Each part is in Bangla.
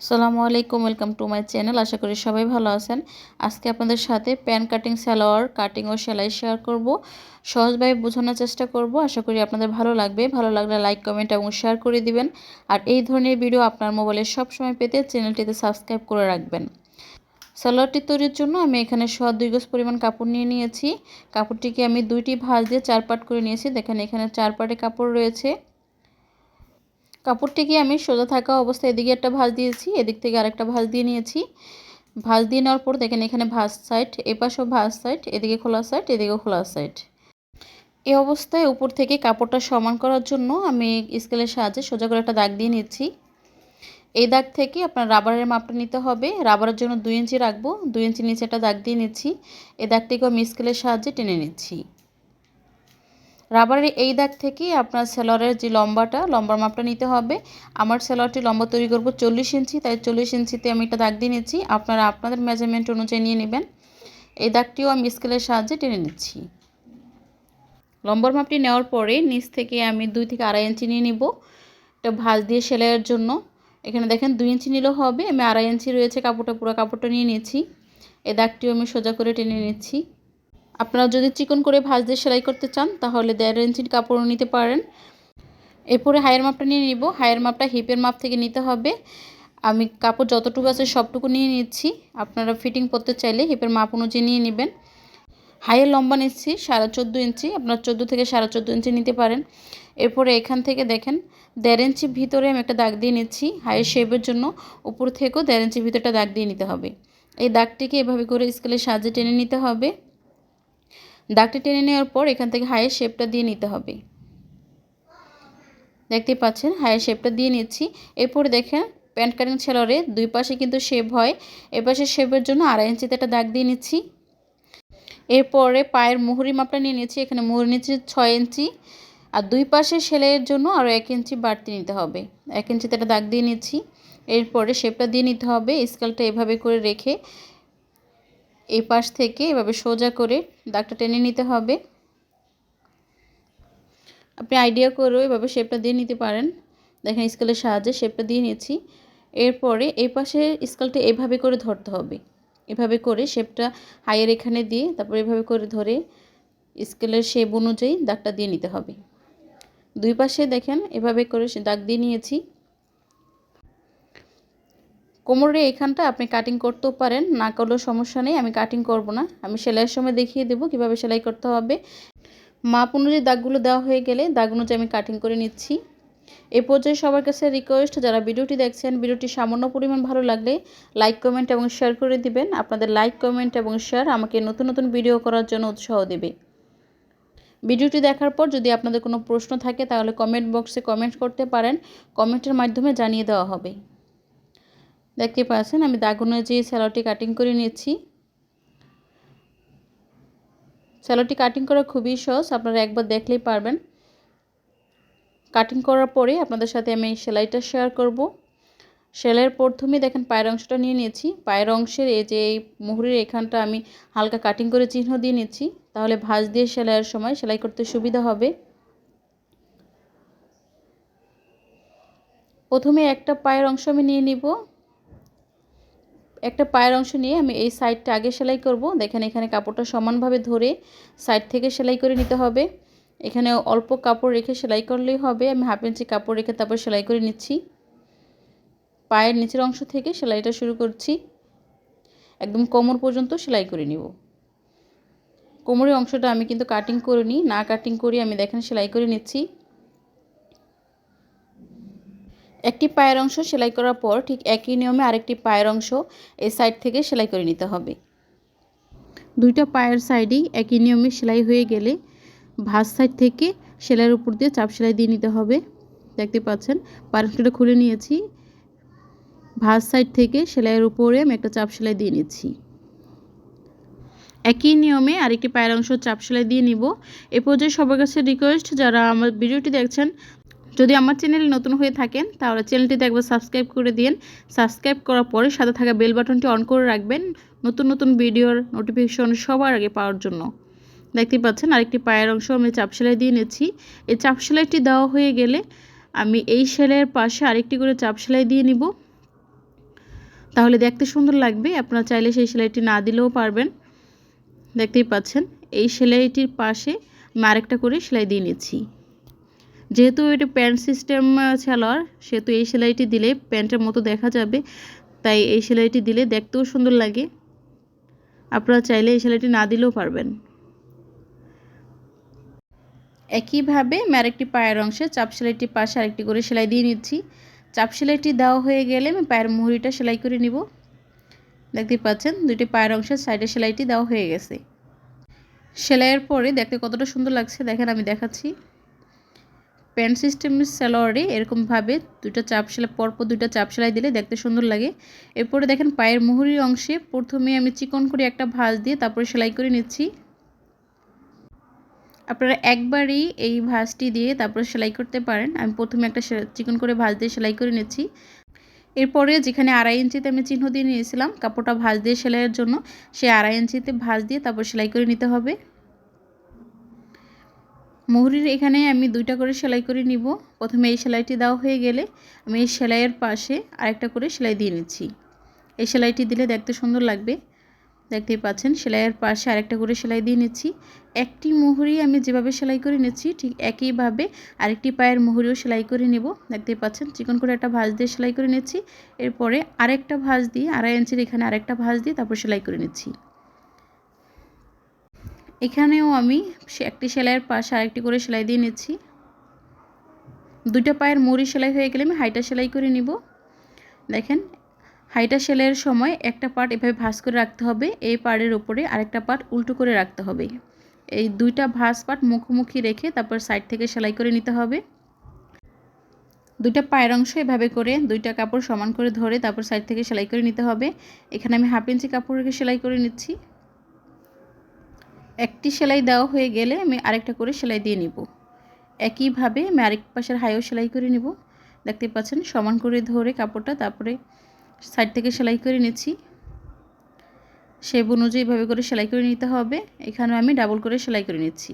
আসসালামু আলাইকুম ওয়েলকাম টু মাই চ্যানেল আশা করি সবাই ভালো আছেন। আজকে আপনাদের সাথে প্যান কাটিং সালোয়ার কাটিং ও সেলাই শেয়ার করব। সহজভাবে বোঝানোর চেষ্টা করব। আশা করি আপনাদের ভালো লাগবে। ভালো লাগলে লাইক কমেন্ট এবং শেয়ার করে দিবেন। আর এই ধরনের ভিডিও আপনার মোবাইলে সবসময় পেতে চ্যানেলটিতে সাবস্ক্রাইব করে রাখবেন। সালোয়ারটি তৈরির জন্য আমি এখানে শ দুই গজ পরিমাণ কাপড় নিয়ে নিয়েছি। কাপড়টিকে আমি দুইটি ভাঁজ দিয়ে চার পাট করে নিয়েছি। দেখেন এখানে চার পাটে কাপড় রয়েছে। কাপড়টিকে আমি সোজা থাকা অবস্থায় এদিকে একটা ভাঁজ দিয়েছি, এদিক থেকে আরেকটা ভাঁজ দিয়ে নিয়েছি। ভাঁজ দিয়ে নেওয়ার পর দেখেন এখানে ভাঁজ সাইড, এপাশেও ভাঁজ সাইড, এদিকে খোলা সাইড এদিকে খোলা সাইড। এ অবস্থায় উপর থেকে কাপড়টা সমান করার জন্য আমি স্কেলের সাহায্যে সোজা করে একটা দাগ দিয়ে নিচ্ছি। এই দাগ থেকে আপনার রাবারের মাপটা নিতে হবে। রাবারের জন্য দুই ইঞ্চি রাখব, দুই ইঞ্চি নিচে একটা দাগ দিয়ে নিচ্ছি। এই দাগটিকেও আমি স্কেলের সাহায্যে টেনে নিচ্ছি। রাবারের এই দাগ থেকে আপনার সেলরের যে লম্বাটা, লম্বার মাপটা নিতে হবে। আমার সেলরটি লম্বা তৈরি করব চল্লিশ ইঞ্চি, তাই চল্লিশ ইঞ্চিতে আমি একটা দাগ দিয়ে নিচ্ছি। আপনারা আপনাদের মেজারমেন্ট অনুযায়ী নিয়ে নেবেন। এই দাগটিও আমি স্কেলের সাহায্যে টেনে নিচ্ছি। লম্বর মাপটি নেওয়ার পরে নিচ থেকে আমি দুই থেকে আড়াই ইঞ্চি নিয়ে নিব। একটা ভাঁজ দিয়ে সেলাইয়ের জন্য। এখানে দেখেন দুই ইঞ্চি নিলেও হবে। আমি আড়াই ইঞ্চি রয়েছে কাপড়টা, পুরো কাপড়টা নিয়ে নিয়েছি এই দাগটিও আমি সোজা করে টেনে নিচ্ছি। আপনারা যদি চিকন করে ভাঁজ দিয়ে সেলাই করতে চান, তাহলে দেড় ইঞ্চির কাপড়ও নিতে পারেন। এরপরে হায়ের মাপটা নিয়ে নিব। হায়ের মাপটা হিপের মাপ থেকে নিতে হবে। আমি কাপড় যতটুকু আছে সবটুকু নিয়ে নিচ্ছি। আপনারা ফিটিং করতে চাইলে হিপের মাপ অনুযায়ী নিয়ে নেবেন। হাইয়ের লম্বা নিচ্ছি, সাড়ে চোদ্দ ইঞ্চি। আপনার চোদ্দ থেকে সাড়ে চোদ্দ ইঞ্চি নিতে পারেন। এরপরে এখান থেকে দেখেন, দেড় ইঞ্চি ভিতরে আমি একটা দাগ দিয়ে নিচ্ছি হাইয়ের শেপের জন্য। উপর থেকেও দেড় ইঞ্চি ভিতরটা দাগ দিয়ে নিতে হবে। এই দাগটিকে এভাবে করে স্কেলের সাহায্যে টেনে নিতে হবে। দাগটি টেনে নেওয়ার পর এখান থেকে হায়ের শেপটা দিয়ে নিতে হবে। দেখতে পাচ্ছেন, হায়ের শেপটা দিয়ে নিচ্ছি। এরপরে দেখেন, প্যান্ট কাটিং ছেলরে দুই পাশে কিন্তু শেপ হয়। এ পাশে শেপের জন্য আড়াই ইঞ্চিতে একটা দাগ দিয়ে নিচ্ছি। এরপরে পায়ের মুহুরি মাপটা নিয়ে নিচ্ছি, এখানে মুহুরি নিচ্ছি ছয় ইঞ্চি। আর দুই পাশে সেলাইয়ের জন্য আরও এক ইঞ্চি বাড়তি নিতে হবে। এক ইঞ্চিতে একটা দাগ দিয়ে নিচ্ছি। এরপরে শেপটা দিয়ে নিতে হবে, স্কেলটা এভাবে করে রেখে এই পাশ থেকে এভাবে সোজা করে দাগটা টেনে নিতে হবে। আপনি আইডিয়া করেও এভাবে শেপটা দিয়ে নিতে পারেন। দেখেন স্কেলের সাহায্যে শেপটা দিয়ে নিয়েছি। এরপরে এই পাশে স্কেলটা এভাবে করে ধরতে হবে। এভাবে করে শেপটা হাইয়ের এখানে দিয়ে তারপর এভাবে করে ধরে স্কেলের শেপ অনুযায়ী দাগটা দিয়ে নিতে হবে। দুই পাশে দেখেন এভাবে করে দাগ দিয়ে নিয়েছি। কোমরের এখানটা আপনি কাটিং করতেও পারেন, না করলেও সমস্যা নেই, আমি কাটিং করব না। আমি সেলাইয়ের সময় দেখিয়ে দেবো কীভাবে সেলাই করতে হবে। মাপ অনুযায়ী দাগগুলো দেওয়া হয়ে গেলে দাগ অনুযায়ী আমি কাটিং করে নিচ্ছি। এ পর্যায়ে সবার কাছে রিকোয়েস্ট যারা ভিডিওটি দেখছেন, ভিডিওটি সামান্য পরিমাণ ভালো লাগলে লাইক কমেন্ট এবং শেয়ার করে দিবেন। আপনাদের লাইক কমেন্ট এবং শেয়ার আমাকে নতুন নতুন ভিডিও করার জন্য উৎসাহ দেবে। ভিডিওটি দেখার পর যদি আপনাদের কোনো প্রশ্ন থাকে, তাহলে কমেন্ট বক্সে কমেন্ট করতে পারেন। কমেন্টের মাধ্যমে জানিয়ে দেওয়া হবে। দেখতে পাচ্ছেন, আমি দাগ অনুযায়ী স্যালোটি কাটিং করে নিয়েছি স্যালোটি কাটিং করা খুবই সহজ, আপনারা একবার দেখলেই পারবেন। কাটিং করার পরে আপনাদের সাথে আমি সেলাইটা শেয়ার করব। সেলাইয়ের প্রথমে দেখেন পায়ের অংশটা নিয়ে নিয়েছি। পায়ের অংশের এই যে এই মুহুরির এখানটা আমি হালকা কাটিং করে চিহ্ন দিয়ে নিচ্ছি। তাহলে ভাঁজ দিয়ে সেলাইয়ের সময় সেলাই করতে সুবিধা হবে। প্রথমে একটা পায়ের অংশ আমি নিয়ে নিব। একটা পায়ের অংশ নিয়ে আমি এই সাইডটা আগে সেলাই করব। দেখেন এখানে কাপড়টা সমানভাবে ধরে সাইড থেকে সেলাই করে নিতে হবে। এখানে অল্প কাপড় রেখে সেলাই করলেই হবে। আমি হাফ ইঞ্চি কাপড় রেখে তারপর সেলাই করে নিচ্ছি। পায়ের নিচের অংশ থেকে সেলাইটা শুরু করছি। একদম কোমর পর্যন্ত সেলাই করে নিব। কোমরের অংশটা আমি কিন্তু কাটিং করে নিই না কাটিং করি আমি দেখেন সেলাই করে নিচ্ছি। একটি পায়ের অংশ সেলাই করার পর ঠিক একই নিয়মে আরেকটি পায়ের অংশ এই সাইড থেকে সেলাই করে নিতে হবে। দুইটা পায়ের সাইডেই একই নিয়মে সেলাই হয়ে গেলে ভাঁজ সাইড থেকে সেলাইয়ের উপর দিয়ে চাপ সেলাই দিয়ে নিতে হবে। দেখতে পাচ্ছেন পায়ের খুলে নিয়েছি। ভাঁজ সাইড থেকে সেলাইয়ের উপরে আমি একটা চাপ সেলাই দিয়ে নিচ্ছি। একই নিয়মে আরেকটি পায়ের অংশ চাপ সেলাই দিয়ে নিব। এ পর্যায়ে সবার কাছে রিকোয়েস্ট যারা আমার ভিডিওটি দেখছেন যদি আমার চ্যানেল নতুন হয়ে থাকেন, তাহলে চ্যানেলটিতে একবার সাবস্ক্রাইব করে দিন। সাবস্ক্রাইব করার পরে সাথে থাকা বেল বাটনটি অন করে রাখবেন নতুন নতুন ভিডিওর নোটিফিকেশন সবার আগে পাওয়ার জন্য। দেখতে পাচ্ছেন আরেকটি পায়ের অংশ আমি চাপ সেলাই দিয়ে নিচ্ছি। এই চাপ সেলাইটি দেওয়া হয়ে গেলে আমি এই সেলাইয়ের পাশে আরেকটি করে চাপ সেলাই দিয়ে নিব। তাহলে দেখতে সুন্দর লাগবে, আপনারা চাইলে সেই সেলাইটি না দিলেও পারবেন। দেখতেই পাচ্ছেন, এই সেলাইটির পাশে আমি আরেকটা করে সেলাই দিয়ে নিচ্ছি। যেহেতু এটা প্যান্ট সিস্টেম সালোয়ার, সেহেতু এই সেলাইটি দিলে প্যান্টের মতো দেখা যাবে। তাই এই সেলাইটি দিলে দেখতেও সুন্দর লাগে। আপনারা চাইলে এই সেলাইটি না দিলেও পারবেন। একইভাবে আমি আরেকটি পায়ের অংশে চাপ সেলাইটির পাশে আরেকটি করে সেলাই দিয়ে নিচ্ছি। চাপ সেলাইটি দেওয়া হয়ে গেলে আমি পায়ের মুহুরিটা সেলাই করে নিব। দেখতে পাচ্ছেন দুটি পায়ের অংশের সাইডে সেলাইটি দেওয়া হয়ে গেছে। সেলাইয়ের পরে দেখতে কতটা সুন্দর লাগছে, দেখেন আমি দেখাচ্ছি। প্যান্ট সিস্টেমের স্যালোয়ারে এরকমভাবে দুটো চাপ সেলাই পরপর দুটো চাপ সেলাই দিলে দেখতে সুন্দর লাগে। এরপরে দেখেন পায়ের মুহুরির অংশে প্রথমে আমি চিকন করে একটা ভাঁজ দিয়ে তারপরে সেলাই করে নিচ্ছি। আপনারা একবারই এই ভাঁজটি দিয়ে তারপরে সেলাই করতে পারেন। আমি প্রথমে একটা চিকন করে ভাঁজ দিয়ে সেলাই করে নিচ্ছি। এরপরে যেখানে আড়াই ইঞ্চিতে আমি চিহ্ন দিয়ে নিয়েছিলাম, কাপড়টা ভাঁজ দিয়ে সেলাইয়ের জন্য সেই আড়াই ইঞ্চিতে ভাঁজ দিয়ে তারপর সেলাই করে নিতে হবে। মুহুরির এখানে আমি দুইটা করে সেলাই করে নিব। প্রথমে এই সেলাইটি দেওয়া হয়ে গেলে আমি এই সেলাইয়ের পাশে আরেকটা করে সেলাই দিয়ে নিচ্ছি। এই সেলাইটি দিলে দেখতে সুন্দর লাগবে। দেখতেই পাচ্ছেন, সেলাইয়ের পাশে আরেকটা করে সেলাই দিয়ে নিচ্ছি। একটি মুহুরি আমি যেভাবে সেলাই করে নিচ্ছি, ঠিক একইভাবে আরেকটি পায়ের মুহুরিও সেলাই করে নেব। দেখতেই পাচ্ছেন, চিকন করে একটা ভাঁজ দিয়ে সেলাই করে নিচ্ছি। এরপরে আরেকটা ভাঁজ দিয়ে, আড়াই ইঞ্চির এখানে আরেকটা ভাঁজ দিয়ে তারপর সেলাই করে নিচ্ছি। এখানেও আমি একটি সেলাইয়ের পাশে আরেকটি করে সেলাই দিয়ে নিচ্ছি। দুইটা পায়ের মুড়ি সেলাই হয়ে গেলে আমি হাইটা সেলাই করে নিব। দেখেন, হাইটা সেলাইয়ের সময় একটা পার্ট এভাবে ভাঁজ করে রাখতে হবে, এই পাড়ের ওপরে আরেকটা পার্ট উল্টো করে রাখতে হবে। এই দুইটা ভাঁজ পার্ট মুখোমুখি রেখে তারপর সাইড থেকে সেলাই করে নিতে হবে। দুইটা পায়ের অংশ এভাবে করে দুইটা কাপড় সমান করে ধরে তারপর সাইড থেকে সেলাই করে নিতে হবে। এখানে আমি হাফ ইঞ্চি কাপড় রেখে সেলাই করে নিচ্ছি। একটি সেলাই দেওয়া হয়ে গেলে আমি আরেকটা করে সেলাই দিয়ে নিব। একইভাবে আমি আরেক পাশের হাইও সেলাই করে নিব। দেখতে পাচ্ছেন, সমান করে ধরে কাপড়টা তারপরে সাইড থেকে সেলাই করে নিচ্ছি। শেপ অনুযায়ী এভাবে করে সেলাই করে নিতে হবে। এখানে আমি ডাবল করে সেলাই করে নিচ্ছি।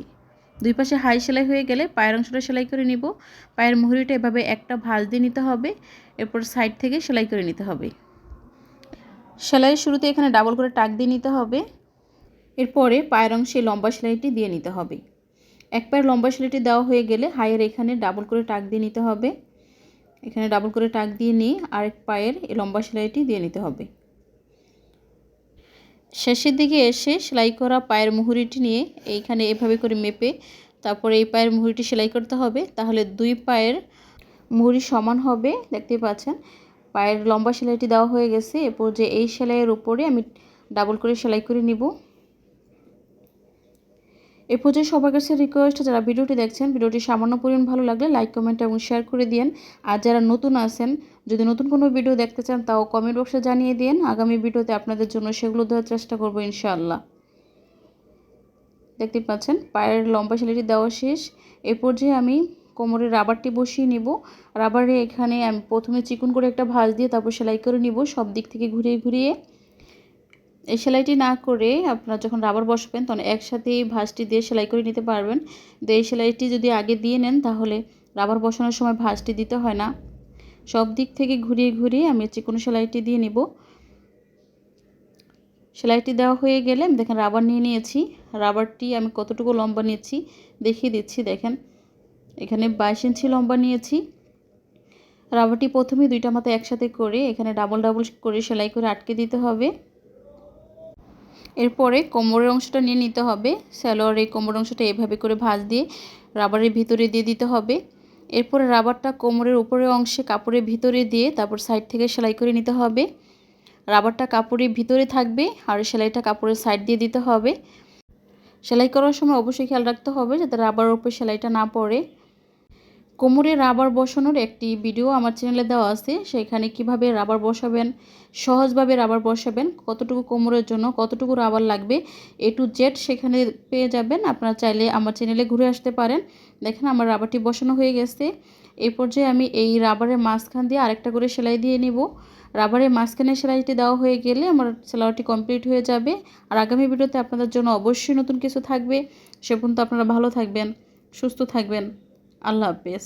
দুই পাশে হাই সেলাই হয়ে গেলে পায়ের অংশটা সেলাই করে নিব। পায়ের মুহুরিটা এভাবে একটা ভাঁজ দিয়ে নিতে হবে। এরপর সাইড থেকে সেলাই করে নিতে হবে। সেলাইয়ের শুরুতে এখানে ডাবল করে টাক দিয়ে নিতে হবে। এরপরে পায়ের অংশে লম্বা সেলাইটি দিয়ে নিতে হবে। এক পায়ের লম্বা সেলাইটি দেওয়া হয়ে গেলে হাইয়ের এখানে ডাবল করে টাক দিয়ে নিতে হবে। এখানে ডাবল করে টাক দিয়ে নিয়ে আরেক পায়ের লম্বা সেলাইটি দিয়ে নিতে হবে। শেষের দিকে এসে সেলাই করা পায়ের মুহুরিটি নিয়ে এইখানে এভাবে করে মেপে তারপরে এই পায়ের মুহুরিটি সেলাই করতে হবে। তাহলে দুই পায়ের মুহুরি সমান হবে। দেখতে পাচ্ছেন, পায়ের লম্বা সেলাইটি দেওয়া হয়ে গেছে। এরপর যে এই সেলাইয়ের উপরে আমি ডাবল করে সেলাই করে নিব। এ পর্যায়ে সবার কাছে রিকোয়েস্ট যারা ভিডিওটি দেখছেন, ভিডিওটি সামান্য পরিমাণ ভালো লাগলে লাইক কমেন্ট এবং শেয়ার করে দিন আর যারা নতুন আছেন, যদি নতুন কোনো ভিডিও দেখতে চান, তাও কমেন্ট বক্সে জানিয়ে দিন আগামী ভিডিওতে আপনাদের জন্য সেগুলো দেওয়ার চেষ্টা করব ইনশাআল্লাহ। দেখতে পাচ্ছেন, পায়ের লম্বা সেলাইটি দেওয়া শেষ। এ পর্যায়ে আমি কোমরের রাবারটি বসিয়ে নিব। রাবারে এখানে আমি প্রথমে চিকন করে একটা ভাঁজ দিয়ে তারপর সেলাই করে নিব। সব দিক থেকে ঘুরিয়ে ঘুরিয়ে এই সেলাইটি না করে আপনারা যখন রাবার বসবেন, তখন একসাথে এই ভাঁজটি দিয়ে সেলাই করে নিতে পারবেন। তো এই সেলাইটি যদি আগে দিয়ে নেন, তাহলে রাবার বসানোর সময় ভাঁজটি দিতে হয় না। সব দিক থেকে ঘুরিয়ে ঘুরিয়ে আমি চিকন সেলাইটি দিয়ে নিব। সেলাইটি দেওয়া হয়ে গেলে আমি দেখেন রাবার নিয়ে নিয়েছি। রাবারটি আমি কতটুকু লম্বা নিয়েছি দেখিয়ে দিচ্ছি, দেখেন। এখানে বাইশ ইঞ্চি লম্বা নিয়েছি। রাবারটি প্রথমে দুইটা মাথা একসাথে করে এখানে ডাবল ডাবল করে সেলাই করে আটকে দিতে হবে। এরপরে কোমরের অংশটা নিয়ে নিতে হবে। স্যালোয়ার এই কোমরের অংশটা এভাবে করে ভাঁজ দিয়ে রাবারের ভিতরে দিয়ে দিতে হবে। এরপরে রাবারটা কোমরের উপরের অংশে কাপড়ের ভিতরে দিয়ে তারপর সাইড থেকে সেলাই করে নিতে হবে। রাবারটা কাপড়ের ভিতরে থাকবে আর সেলাইটা কাপড়ের সাইড দিয়ে দিতে হবে। সেলাই করার সময় অবশ্যই খেয়াল রাখতে হবে যাতে রাবারের উপর সেলাইটা না পড়ে। কোমরে রাবার বসানোর একটি ভিডিও আমার চ্যানেলে দেওয়া আছে। সেখানে কীভাবে রাবার বসাবেন, সহজভাবে রাবার বসাবেন, কতটুকু কোমরের জন্য কতটুকু রাবার লাগবে এ টু জেড সেখানে পেয়ে যাবেন। আপনারা চাইলে আমার চ্যানেলে ঘুরে আসতে পারেন। দেখেন আমার রাবারটি বসানো হয়ে গেছে। এই পর্যায়ে আমি এই রাবারের মাঝখান দিয়ে আরেকটা করে সেলাই দিয়ে নিব। রাবারের মাঝখানে সেলাইটি দেওয়া হয়ে গেলে আমার সেলাইটি কমপ্লিট হয়ে যাবে। আর আগামী ভিডিওতে আপনাদের জন্য অবশ্যই নতুন কিছু থাকবে। সে পর্যন্ত আপনারা ভালো থাকবেন, সুস্থ থাকবেন। আল্লাহ হাফেজ